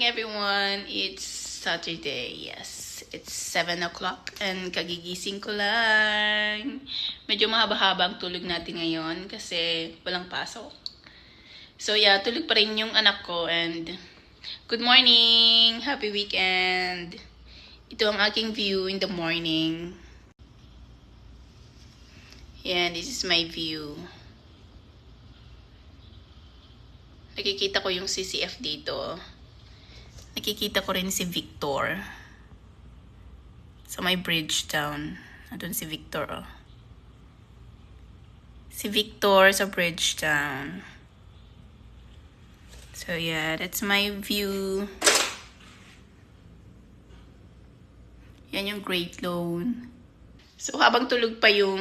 morning, everyone. It's Saturday. Yes, it's 7 o'clock and kagigising ko lang. Medyo mahaba-haba ang tulog natin ngayon kasi walang pasok. So yeah, tulog pa rin yung anak ko and good morning! Happy weekend! Ito ang aking view in the morning. Yeah, this is my view. Nakikita ko yung CCF dito. Nakikita ko rin si Victor. Sa may bridge town. Nandun si Victor, oh. Si Victor sa bridge town. So yeah, that's my view. Yan yung Great Loan. So habang tulog pa yung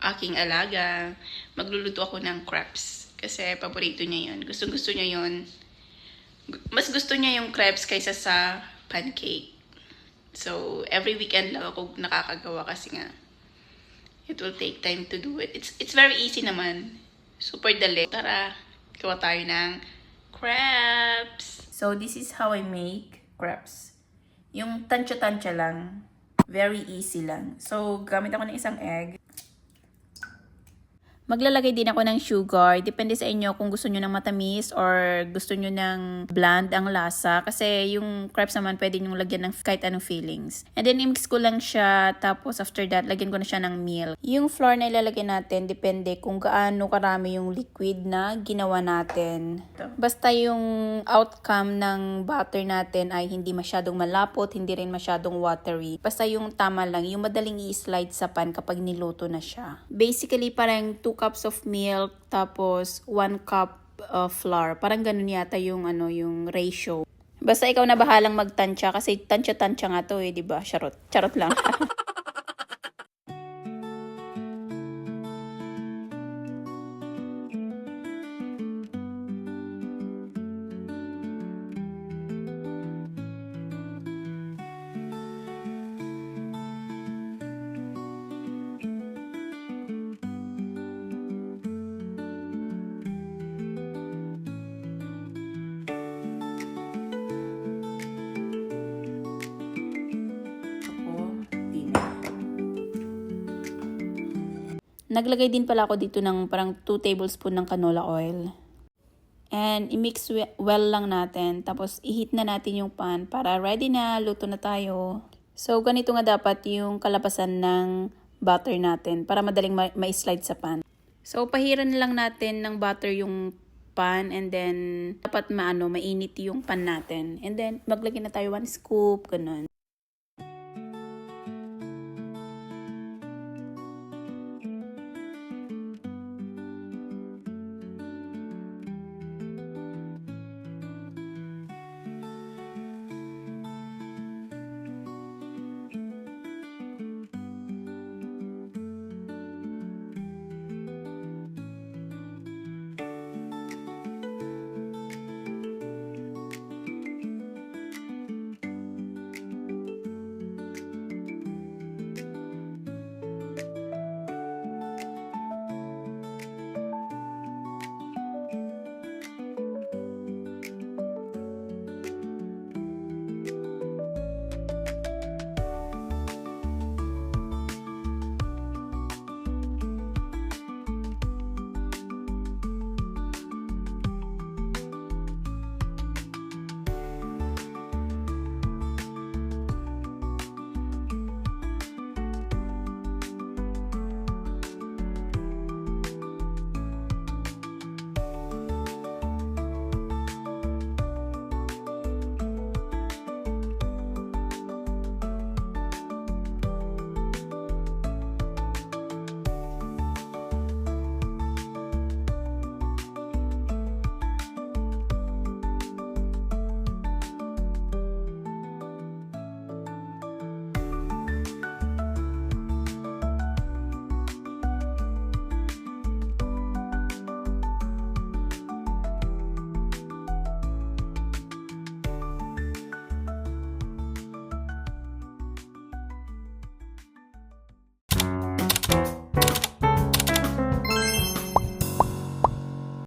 aking alaga, magluluto ako ng crepes. Kasi paborito niya yun. Gusto gusto niya yun. Mas gusto niya yung crepes kaysa sa pancake. So, every weekend lang ako nakakagawa kasi nga it will take time to do it. It's it's very easy naman. Super dali. Tara, gawa tayo ng crepes. So, this is how I make crepes. Yung tansya-tansya lang. Very easy lang. So, gamit ako ng isang egg. Maglalagay din ako ng sugar. Depende sa inyo kung gusto nyo ng matamis or gusto nyo ng bland ang lasa. Kasi yung crepes naman pwede nyo lagyan ng kahit anong fillings. And then, i-mix ko lang siya. Tapos, after that, lagyan ko na siya ng milk. Yung flour na ilalagay natin, depende kung gaano karami yung liquid na ginawa natin. Basta yung outcome ng butter natin ay hindi masyadong malapot, hindi rin masyadong watery. Basta yung tama lang, yung madaling i-slide sa pan kapag niluto na siya. Basically, parang 2 cups of milk, tapos 1 cup of flour. Parang ganun yata yung, ano, yung ratio. Basta ikaw na bahalang magtansya kasi tansya-tansya nga to eh, di ba? Charot. Charot lang. Naglagay din pala ako dito ng parang 2 tablespoon ng canola oil. And i-mix we- well lang natin. Tapos i-heat na natin yung pan para ready na, luto na tayo. So ganito nga dapat yung kalabasan ng butter natin para madaling ma- ma-slide sa pan. So pahiran lang natin ng butter yung pan and then dapat maano mainit yung pan natin. And then maglagay na tayo one scoop ganun.